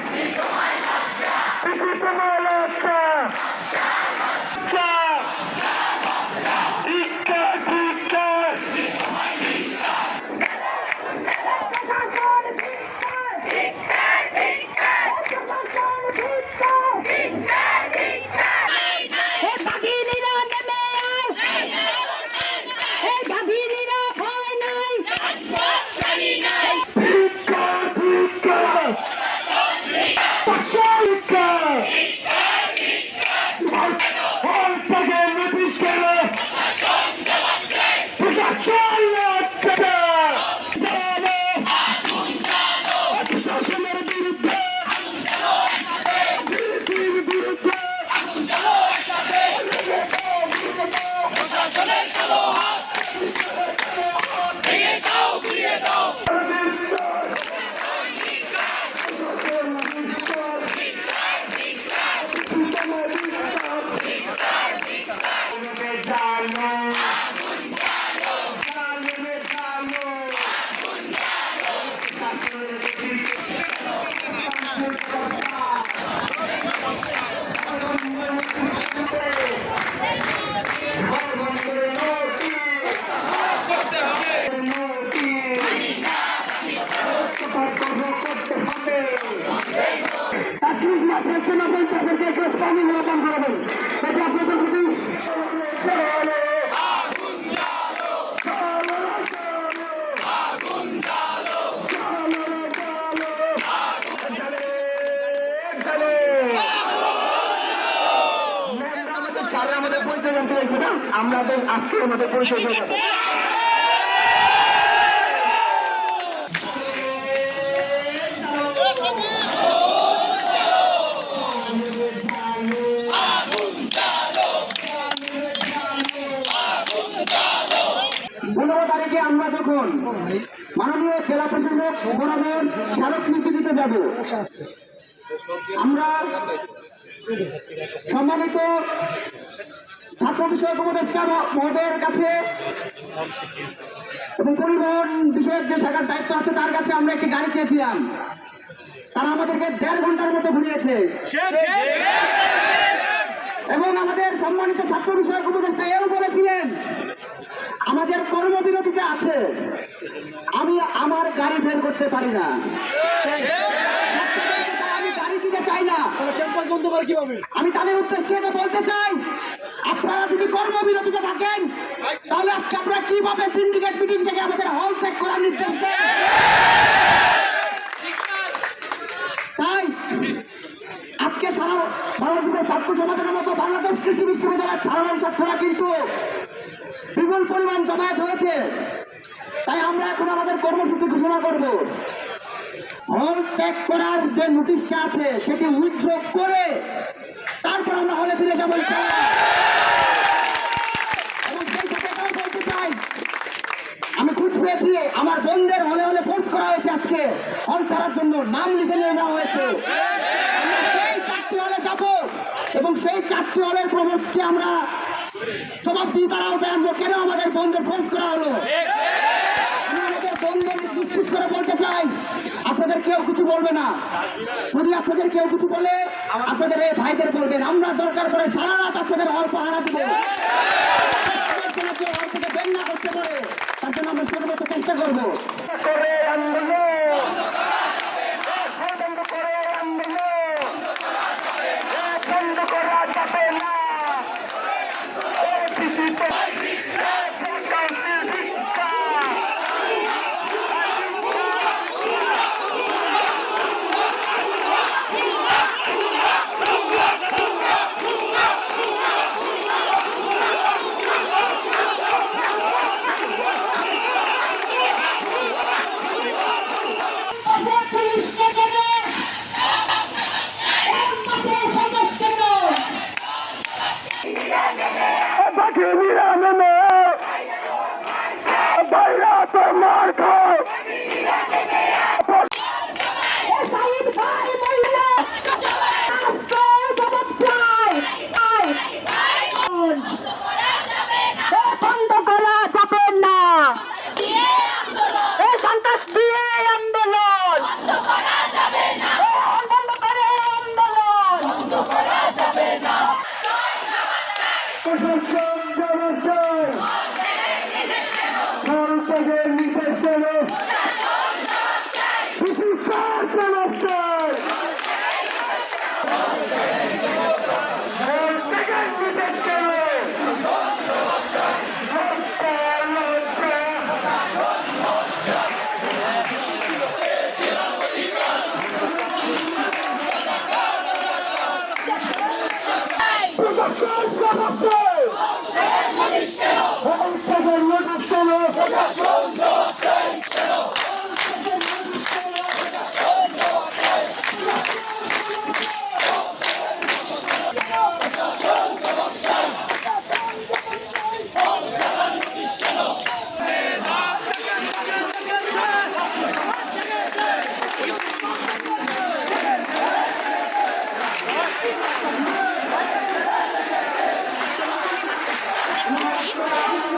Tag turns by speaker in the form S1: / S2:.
S1: Freedom! Charlie! একত্রিশ মাসের সেনাবাহিনী তাদেরকে গ্যাস পানি নির্মাণ করাবেন এটা আপনাদের প্রতি আমাদের পরিচয় জানতে না। আমরা আজকে আমাদের পরিচয় যখন মাননীয় জেলা প্রশাসক বরাবর স্মারকলিপি দিতে যাব। আমরা সম্মানিত ছাত্র বিষয়ক উপদেষ্টা মহোদয়ের কাছে এবং পরিবহন বিষয়ক যে শাখার দায়িত্ব আছে তার কাছে আমরা একটি গাড়ি চেয়েছিলাম। তারা আমাদেরকে দেড় ঘণ্টার মতো ঘুরিয়েছে। এবং আমাদের সম্মানিত ছাত্র বিষয়ক উপদেষ্টা এও বলেছিলেন আমাদের কর্মবিরতিতে আছে আমি আমার গাড়ি বের করতে পারি না। আমি গাড়ি দিতে চাই না।
S2: ক্যাম্পাস বন্ধ করে কীভাবে?
S1: আমি তাদের উদ্দেশ্যে এটা বলতে চাই। আপনারা যদি কর্মবিরতিতে থাকেন তাহলে আজকে আপনারা কীভাবে সিন্ডিকেট মিটিং থেকে আমাদের হল ত্যাগ করার নির্দেশ দেন? তাই আজকে সারা বাংলাদেশের ছাত্র সমাজের মতো বাংলাদেশ কৃষি বিশ্ববিদ্যালয়ের সাধারণ ছাত্ররা কিন্তু বিপুল পরিমাণ জমায়েত হয়েছে। তাই আমরা এখন আমাদের কর্মসূচি ঘোষণা করব। হল ত্যাগ করার যে নোটিশটা আছে, সেটি উইথড্র করে তারপর আমরা হলে ফিরে যাব আমি খুঁজ পেয়েছি, আমার বোনদের হলে হলে ফোর্স করা হয়েছে আজকে। হল ছাড়ার জন্য নাম লিখে নিয়ে যাওয়া হয়েছে। সেই চারটি হলে যাব এবং সেই চারটি হলের প্রবেশকে আমরা জবাব দিয়ে তারা কেন আমাদের বোনদের ফোর্স করা হলো আমি আমাদের বোনদের নিশ্চিত করে বলতে চাই আপনাদের কেউ কিছু বলবে না। যদি আপনাদের কেউ কিছু বলে, আপনাদের এই ভাইদের বলবেন। আমরা দরকার করে সারা রাত আপনাদের অল্প হারা দিব। প্রশাসন জবাব Thank you.